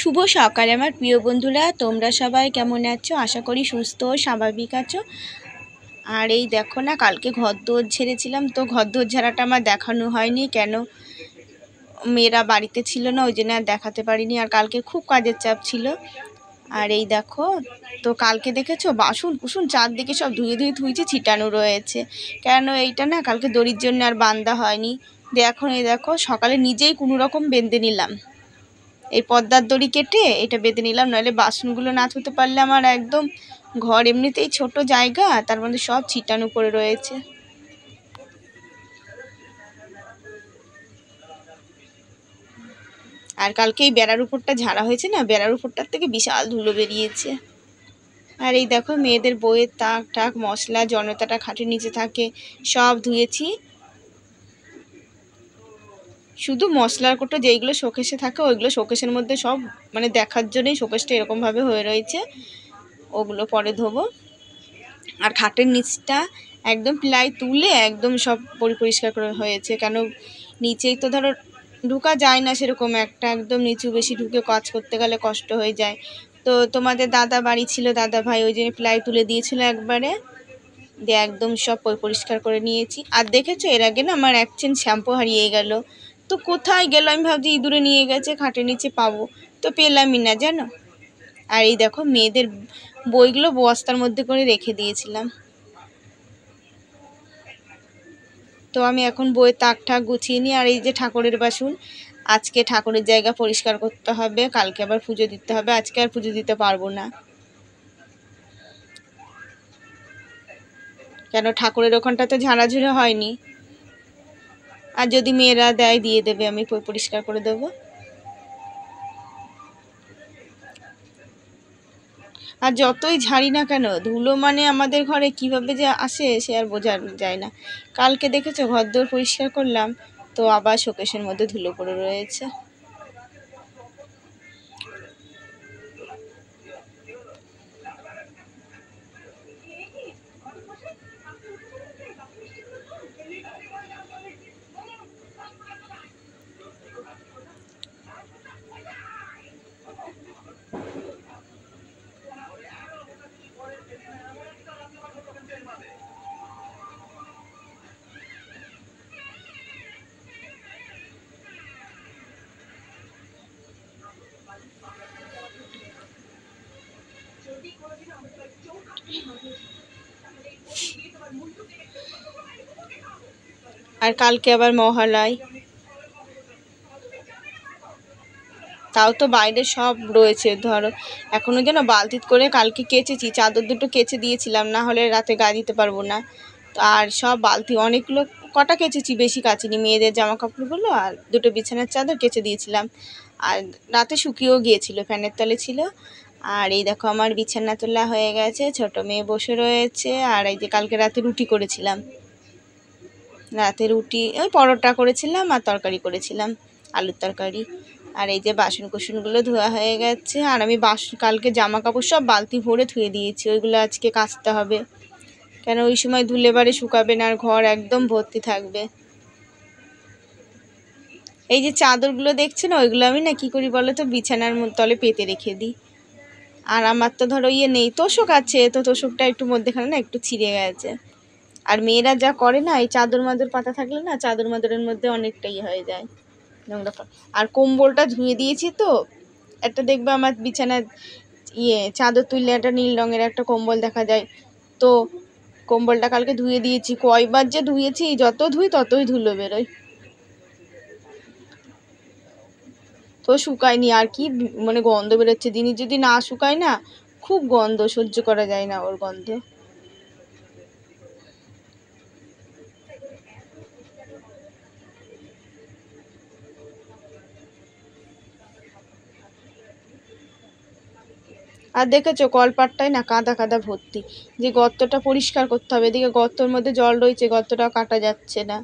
শুভ সকাল, আমার প্রিয় বন্ধুরা। তোমরা সবাই কেমন আছো? আশা করি সুস্থ ও স্বাভাবিক আছো। আর এই দেখো না, কালকে ঘর দোর ঝেড়েছিলাম, তো ঘর দোর ঝাড়াটা আমার দেখানো হয়নি। কেন? মেয়েরা বাড়িতে ছিল না, ওই জন্য আর দেখাতে পারিনি। আর কালকে খুব কাজের চাপ ছিল। আর এই দেখো, তো কালকে দেখেছ? বাসন কুসুন চারদিকে সব ধুয়ে ধুয়ে ধুয়েছে ছিটানো রয়েছে। কেন এইটা না, কালকে দড়ির জন্য আর বান্ধা হয়নি। এখন এই দেখো, সকালে নিজেই কোনো রকম বেঁধে নিলাম। এই পদ্মার দড়ি কেটে এটা বেঁধে নিলাম নাহলে বাসনগুলো না ধুতে পারলে আমার একদম ঘর এমনিতেই ছোট জায়গা, তার মধ্যে সব ছিটানো করে রয়েছে। আর কালকে এই বেড়ার উপরটা ঝাড়া হয়েছে না, বেড়ার উপরটার থেকে বিশাল ধুলো বেরিয়েছে। আর এই দেখো মেয়েদের বইয়ের তাক টাক, মশলা, জনতাটা খাটের নিচে থাকে, সব ধুয়েছি। শুধু মশলার কোটো যেইগুলো শোকেশে থাকে, ওইগুলো শোকেশের মধ্যে সব মানে দেখার জন্যই শোকেশটা এরকমভাবে হয়ে রয়েছে। ওগুলো পরে ধোবো। আর খাটের নিচটা একদম প্লাই তুলে একদম সব পরিষ্কার করে হয়েছে। কেন নিচেই তো ধরো ঢুকা যায় না সেরকম একটা, একদম নিচু বেশি ঢুকে কাজ করতে গেলে কষ্ট হয়ে যায়। তো তোমাদের দাদা বাড়ি ছিল, দাদা ভাই ওই জন্য প্লাই তুলে দিয়েছিল একবারে। দিয়ে একদম সব পরিষ্কার করে নিয়েছি। আর দেখেছ এর আগে না আমার এক চেন শ্যাম্পু হারিয়ে গেল। তো কোথায় গেল? আমি ভাবছি ইঁদুরে নিয়ে গেছে, খাটের নিচে পাবো। তো পেলামই না, জানো? আর এই দেখো, মেয়েদের বইগুলো বস্তার মধ্যে করে রেখে দিয়েছিলাম। তো আমি এখন বইয়ের তাক ঠাক গুছিয়ে নিই। আর এই যে ঠাকুরের বাসন, আজকে ঠাকুরের জায়গা পরিষ্কার করতে হবে, কালকে আবার পুজো দিতে হবে, আজকে আর পুজো দিতে পারব না। কেন? ঠাকুরের ওখানটা তো ঝাড়াঝুড়ে হয়নি? আর যদি মেয়েরা দেয়, দিয়ে দেবে, আমি পরিষ্কার করে দেব। আর যতই ঝাড়ি না কেন, ধুলো মানে আমাদের ঘরে কীভাবে যে আসে, সে আর বোঝা যায় না। কালকে দেখেছ ঘর দোর পরিষ্কার করলাম, তো আবার শোকেশের মধ্যে ধুলো পড়ে রয়েছে। আর কালকে আবার মহালয়। তাও তো বাইরে সব রয়েছে, ধরো। এখনও যেন বালতিত করে কালকে কেচেছি, চাদর দুটো কেচে দিয়েছিলাম, না হলে রাতে গা দিতে পারব না। আর সব বালতি, অনেকগুলো, কটা কেচেছি, বেশি কাচিনি। মেয়েদের জামা কাপড়গুলো আর দুটো বিছানার চাদর কেচে দিয়েছিলাম। আর রাতে শুকিয়েও গিয়েছিল, ফ্যানের তলে ছিল। আর এই দেখো আমার বিছানা তোলা হয়ে গেছে, ছোট মেয়ে বসে রয়েছে, আর এই যে কালকে রাতে রুটি করেছিলাম। রাতে রুটি, ওই পরোটা করেছিলাম আর তরকারি করেছিলাম, আলুর তরকারি। আর এই যে বাসন কুসনগুলো ধোয়া হয়ে গেছে, আর আমি বাসন কালকে জামা কাপড় সব বালতি ভরে ধুয়ে দিয়েছি, ওইগুলো আজকে কাচতে হবে। কেন ওই সময় ধুলে বারে শুকাবে না, আর ঘর একদম ভর্তি থাকবে। এই যে চাদরগুলো দেখছে না, ওইগুলো আমি না কী করি বলো তো, বিছানার তলে পেতে রেখে দিই। আর আমার তো ধরো ইয়ে নেই, তোষক আছে, তো তোষকটা একটু মধ্যেখানে না একটু ছিঁড়ে গেছে। আর মেয়েরা যা করে না, এই চাদর মাদর পাতা থাকলে না চাদর মাদরের মধ্যে অনেকটাই ইয়ে হয়ে যায়। নোংরা আর কম্বলটা ধুয়ে দিয়েছি তো, একটা দেখবে আমার বিছানায় ইয়ে চাদর তুললে একটা নীল রঙের একটা কম্বল দেখা যায়। তো কম্বলটা কালকে ধুয়ে দিয়েছি, কয়বার যে ধুয়েছি, যত ধুই ততই ধুলো বেরোয়। তো শুকায়নি আর কি মানে গন্ধ বেরোচ্ছে। জিনিস যদি না শুকায় না, খুব গন্ধ, সহ্য করা যায় না ওর গন্ধ। আর দেখেছ কলপাটটায় না কাদা কাদা ভর্তি, যে গর্তটা পরিষ্কার করতে হবে, এদিকে গর্তর মধ্যে জল রয়েছে, গর্তটাও কাটা যাচ্ছে না।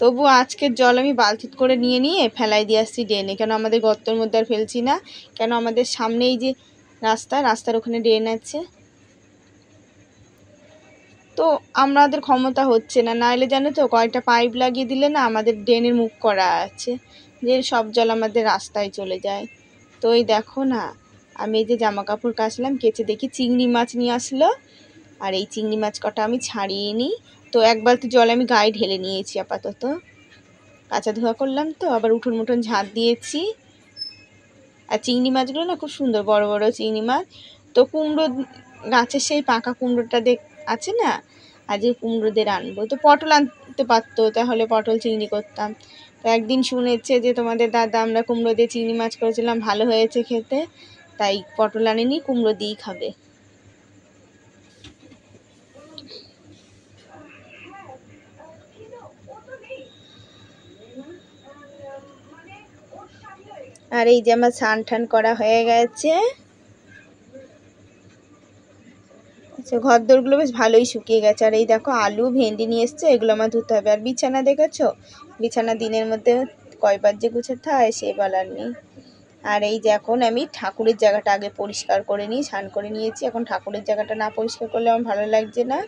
তবু আজকের জল আমি বালতিত করে নিয়ে নিয়ে ফেলাই দিয়ে আসছি ড্রেনে। কেন আমাদের গর্তর মধ্যে আর ফেলছি না? কেন আমাদের সামনেই যে রাস্তা, রাস্তার ওখানে ড্রেন আছে? তো আমাদের ক্ষমতা হচ্ছে না। নাহলে জানো তো কয়টা পাইপ লাগিয়ে দিলে না আমাদের ড্রেনের মুখ করা আছে। যে সব জল আমাদের রাস্তায় চলে যায়। তো এই দেখো না, আমি এই যে জামা কাপড় কাচলাম, কেচে দেখি চিংড়ি মাছ নিয়ে আসলো। আর এই চিংড়ি মাছ কটা আমি ছাড়িয়ে নিই। তো এক বালতি জল আমি গায়ে ঢেলে নিয়েছি আপাতত। কাঁচা ধোয়া করলাম তো, আবার উঠোন মুঠোন ঝাঁট দিয়েছি। আর চিংড়ি মাছগুলো না খুব সুন্দর, বড় বড় চিংড়ি মাছ। তো কুমড়ো গাছের সেই পাকা কুমড়োটা দেখ, আছে না? আজকে কুমড়োদের আনব তো পটল আনতে পারতো, তাহলে পটল চিংড়ি করতাম। তো একদিন শুনেছে যে তোমাদের দাদা, আমরা কুমড়ো দিয়ে চিংড়ি মাছ করেছিলাম, ভালো হয়েছে খেতে। তাই পটল আনেনি, কুমড়ো দিয়েই খাবে। আর এই যে আমার স্নান টান করা হয়ে গেছে। আচ্ছা ঘর দোরগুলো বেশ ভালোই শুকিয়ে গেছে। আর এই দেখো, আলু, ভেন্ডি নিয়ে এসছে, এগুলো আমার ধুতে হবে। আর বিছানা দেখেছ? বিছানা দিনের মধ্যে কয়বার যে গুছাতে হয়, সে বলার নেই। আর এই যে এখন আমি ঠাকুরের জায়গাটা আগে পরিষ্কার করে নিই স্নান করে নিয়েছি। এখন ঠাকুরের জায়গাটা না পরিষ্কার করলে আমার ভালো লাগছে না।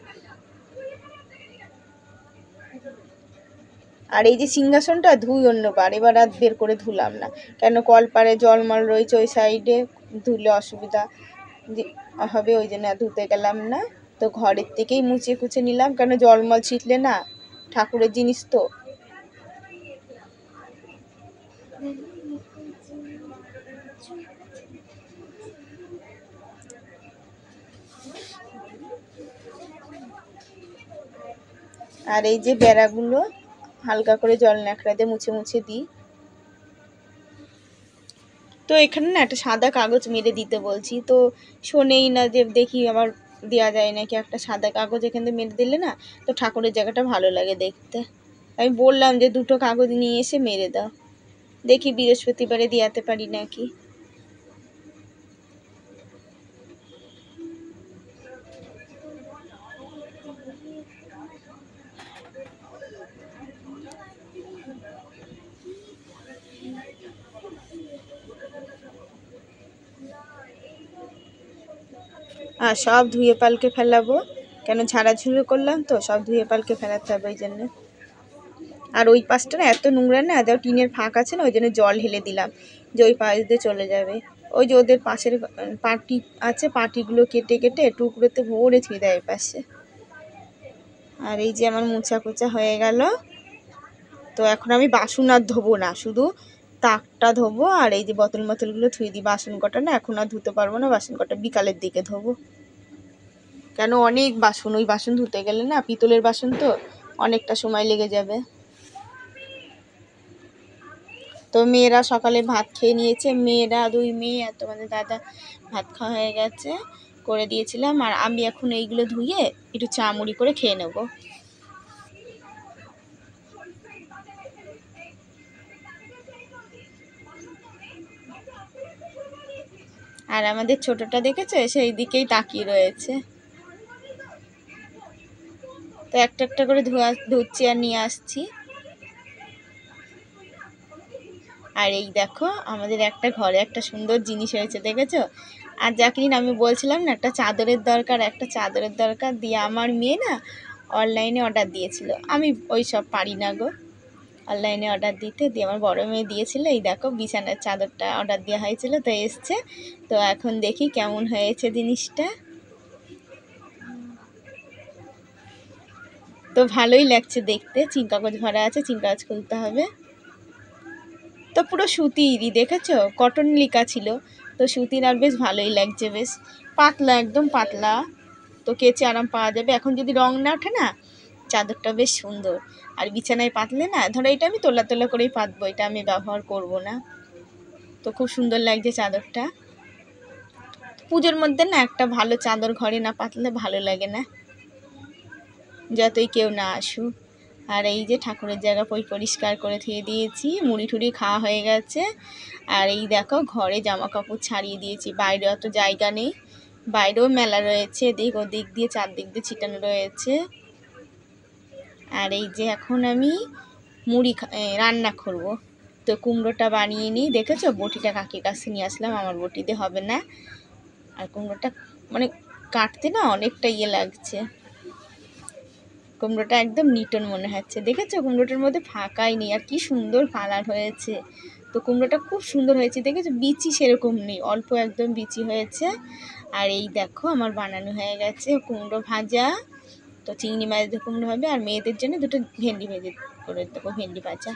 আর এই যে সিংহাসনটা ধুই অন্যবার এবার আর বের করে ধুলাম না। কেন কলপারে জলমল রয়েছে ওই সাইডে ধুলে অসুবিধা হবে ওই জন্য ধুতে গেলাম না। তো ঘরের থেকেই মুছে কুচে নিলাম, কেন জলমল ছিটলে না, ঠাকুরের জিনিস তো। আর এই যে বেড়াগুলো হালকা করে জল ন্যাকড়া দিয়ে মুছে মুছে দিই। তো এখানে না একটা সাদা কাগজ মেরে দিতে বলছি। তো শোনেই না যে দেখি আবার দেওয়া যায় নাকি একটা সাদা কাগজ এখান থেকে মেরে দিলে না তো ঠাকুরের জায়গাটা ভালো লাগে দেখতে। আমি বললাম যে দুটো কাগজ নিয়ে এসে মেরে দাও। দেখি বৃহস্পতিবারে দিয়াতে পারি নাকি। সব ধুয়ে পালকে ফেলাবো। কেন ঝাড়াঝুড়ো করলাম তো, সব ধুয়ে পালকে ফেলাতে হবে ওই জন্য। আর ওই পাশটা না এত নোংরা না যাও টিনের ফাঁক আছে না, ওই জন্য জল ঢেলে দিলাম। যে ওই পাশ দিয়ে চলে যাবে। ওই যে ওদের পাশের পাটি আছে, পাটিগুলো কেটে কেটে টুকরোতে ভরে থুয়ে দেয় পাশে। আর এই যে আমার মোছা কোচা হয়ে গেল। তো এখন আমি বাসন আর ধোবো না, শুধু তাকটা ধোবো আর এই যে বোতল মতলগুলো ধুয়ে দিই। বাসন কটা না এখন আর ধুতে পারব না, বাসন কটা বিকালের দিকে ধোবো। কেন অনেক বাসন, ওই বাসন ধুতে গেলে না পিতলের বাসন তো অনেকটা সময় লেগে যাবে। তো মেয়েরা সকালে ভাত খেয়ে নিয়েছে, মেয়েরা, দুই মেয়ে আর তোমাদের দাদা, ভাত খাওয়া হয়ে গেছে, করে দিয়েছিলাম। আর আমি এখন এইগুলো ধুয়ে একটু চা মুড়ি করে খেয়ে নেব। আর আমাদের ছোটটা দেখেছ? সেই দিকেই তাকিয়ে রয়েছে। তো একটা একটা করে ধোয়া, ধুচ্ছি আর নিয়ে আসছি। আর এই দেখো, আমাদের একটা ঘরে একটা সুন্দর জিনিস হয়েছে, দেখেছ? আর জাকিরিন আমি বলছিলাম না, একটা চাদরের দরকার, একটা চাদরের দরকার। দিয়ে আমার মেয়ে না অনলাইনে অর্ডার দিয়েছিল। আমি ওই সব পারি না গো। অনলাইনে অর্ডার দিতে, দিয়ে আমার বড় মেয়ে দিয়েছিল, এই দেখো বিছানার চাদরটা অর্ডার দেওয়া হয়েছিল, তো এসছে। তো এখন দেখি কেমন হয়েছে জিনিসটা। তো ভালোই লাগছে দেখতে, চিন কাগজ ভরা আছে, চিন কাগজ খুলতে হবে। তো পুরো সুতিরই দেখেছ? কটন লিকা ছিল, তো সুতির আর বেশ ভালোই লাগছে বেশ। পাতলা, একদম পাতলা। তো কেচে আরাম পাওয়া যাবে। এখন যদি রং না ওঠে না, চাদরটা বেশ সুন্দর। আর বিছানায় পাতলে না, ধরো এটা আমি তোলা তোলা করেই পাতবো, এটা আমি ব্যবহার করব না। তো খুব সুন্দর লাগছে চাদরটা। পুজোর মধ্যে না একটা ভালো চাদর ঘরে না পাতলে ভালো লাগে না। যতই কেউ না আসুক। আর এই যে ঠাকুরের জায়গা পই পরিষ্কার করে ধুয়ে দিয়েছি, মুড়ি ঠুড়ি খাওয়া হয়ে গেছে। আর এই দেখো ঘরে জামা কাপড় ছাড়িয়ে দিয়েছি, বাইরে অত জায়গা নেই। বাইরেও মেলা রয়েছে, এদিক ওদিক দিয়ে, চারদিক দিয়ে ছিটানো রয়েছে। আর এই যে এখন আমি মুড়ি রান্না করব। তো কুমড়োটা বানিয়ে নিই। দেখেছ? বটিটা কাকির কাছে নিয়ে আসলাম। আমার বটিতে হবে না। আর কুমড়োটা মানে কাটতে না অনেকটা ইয়ে লাগছে। কুমড়োটা একদম নিটন মনে হচ্ছে। দেখেছ? কুমড়োটার মধ্যে ফাঁকাই নেই। আর কি সুন্দর কালার হয়েছে। তো কুমড়োটা খুব সুন্দর হয়েছে। দেখেছ? বিচি সেরকম নেই। অল্প একদম বিচি হয়েছে। আর এই দেখো, আমার বানানো হয়ে গেছে কুমড়ো ভাজা। তো চিংড়ি মাছ কুমড়ো হবে আর মেয়েদের জন্য দুটো ভেন্ডি ভেজে করে দেবো, ভেন্ডি ভাজা।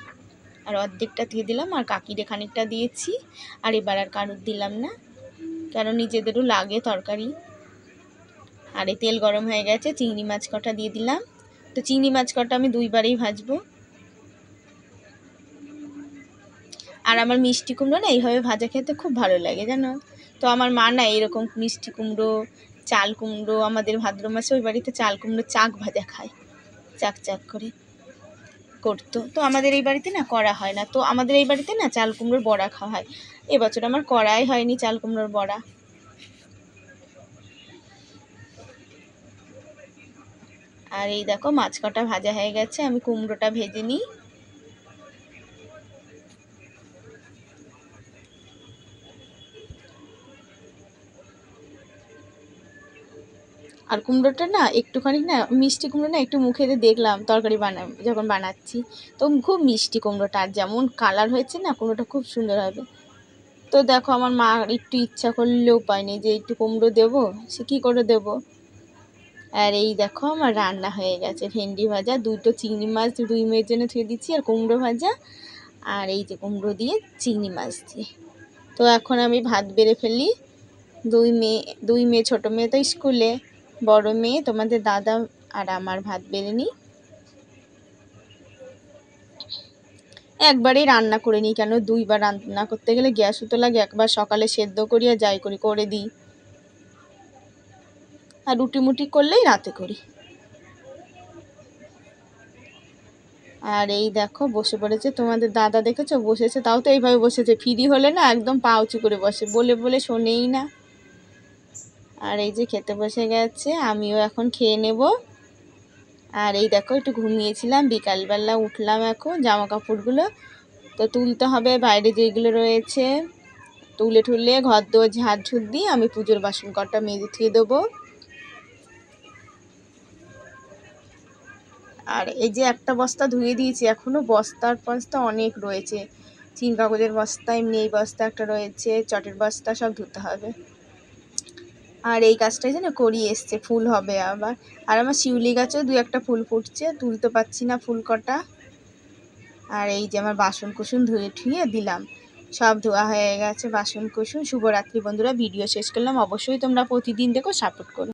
আর অর্ধেকটা দিয়ে দিলাম, আর কাকিরে খানিকটা দিয়েছি। আর এবার আর কারুর দিলাম না কারণ নিজেদেরও লাগে তরকারি। আর এই তেল গরম হয়ে গেছে, চিংড়ি মাছ কটা দিয়ে দিলাম। তো চিংড়ি মাছ কটা আমি দুইবারেই ভাজবো। আর আমার মিষ্টি কুমড়ো না, এইভাবে ভাজা খেতে খুব ভালো লাগে জানো? তো আমার মা না এরকম মিষ্টি কুমড়ো চাল কুমড়ো, আমাদের ভাদ্র মাসে ওই বাড়িতে চাল কুমড়ো চাক ভাজা খায়। চাক চাক করে করতো। তো আমাদের এই বাড়িতে না করা হয় না। তো আমাদের এই বাড়িতে না চাল কুমড়োর বড়া খাওয়া হয়। এবছর আমার করাই হয়নি চাল কুমড়োর বড়া। আর এই দেখো মাছ কটা ভাজা হয়ে গেছে। আমি কুমড়োটা ভেজে নিই। আর কুমড়োটা না একটুখানি না, মিষ্টি কুমড়ো না একটু মুখে দেখলাম, তরকারি বানা, যখন বানাচ্ছি। তো খুব মিষ্টি কুমড়োটা, আর যেমন কালার হয়েছে না, কুমড়োটা খুব সুন্দর হবে। তো দেখো আমার মা একটু ইচ্ছা করলেও পায়নি যে একটু কুমড়ো দেবো, সে কী করে দেবো? আর এই দেখো আমার রান্না হয়ে গেছে, ভেন্ডি ভাজা, দুটো চিংড়ি মাছ দুই মেয়ের জন্য থুয়ে দিচ্ছি, আর কুমড়ো ভাজা। আর এই যে কুমড়ো দিয়ে চিংড়ি মাছ দিয়ে। তো এখন আমি ভাত বেড়ে ফেলি। দুই মেয়ে দুই মেয়ে, ছোটো মেয়ে তো স্কুলে। বড় মেয়ে, তোমাদের দাদা আর আমার ভাত বেড়ে নিই। একবারেই রান্না করে নিই কেন? দুইবার রান্না করতে গেলে গ্যাসও তো লাগে, একবার সকালে সেদ্ধ করি আর যাই করি, করে দিই। আর রুটি মুটি করলেই রাতে করি। আর এই দেখো, বসে পড়েছে তোমাদের দাদা দেখেছ? বসেছে, তাও তো এইভাবে বসেছে। ফ্রি হলে না একদম পা উঁচু করে বসে, বলে বলে শোনেই না। আর এই যে খেতে বসে গেছে, আমিও এখন খেয়ে নেব। আর এই দেখো, একটু ঘুমিয়েছিলাম, বিকালবেলা উঠলাম এখন জামা কাপড়গুলো তো তুলতে হবে বাইরে যেগুলো রয়েছে। তুলে ঠুলে ঘর দোয়ার ঝাড় ঝুট দিয়ে আমি পুজোর বাসন কটা মেজে থুয়ে দেবো। আর এই যে একটা বস্তা ধুয়ে দিয়েছি এখনও বস্তার বস্তা অনেক রয়েছে। চিন কাগজের বস্তা, এমনি এই বস্তা একটা রয়েছে, চটের বস্তা সব ধুতে হবে। আর এই গাছটাই যেন করি এসছে, ফুল হবে আবার। আর আমার শিউলি গাছেও দু একটা ফুল ফুটছে, তুলতে পারছি না ফুল কটা। আর এই যে আমার বাসন কুসুন ধুয়ে ঠুয়ে দিলাম। সব ধোয়া হয়ে গেছে, বাসন কুসুন, শুভরাত্রি বন্ধুরা, ভিডিও শেষ করলাম। অবশ্যই তোমরা প্রতিদিন দেখো সাপোর্ট করো।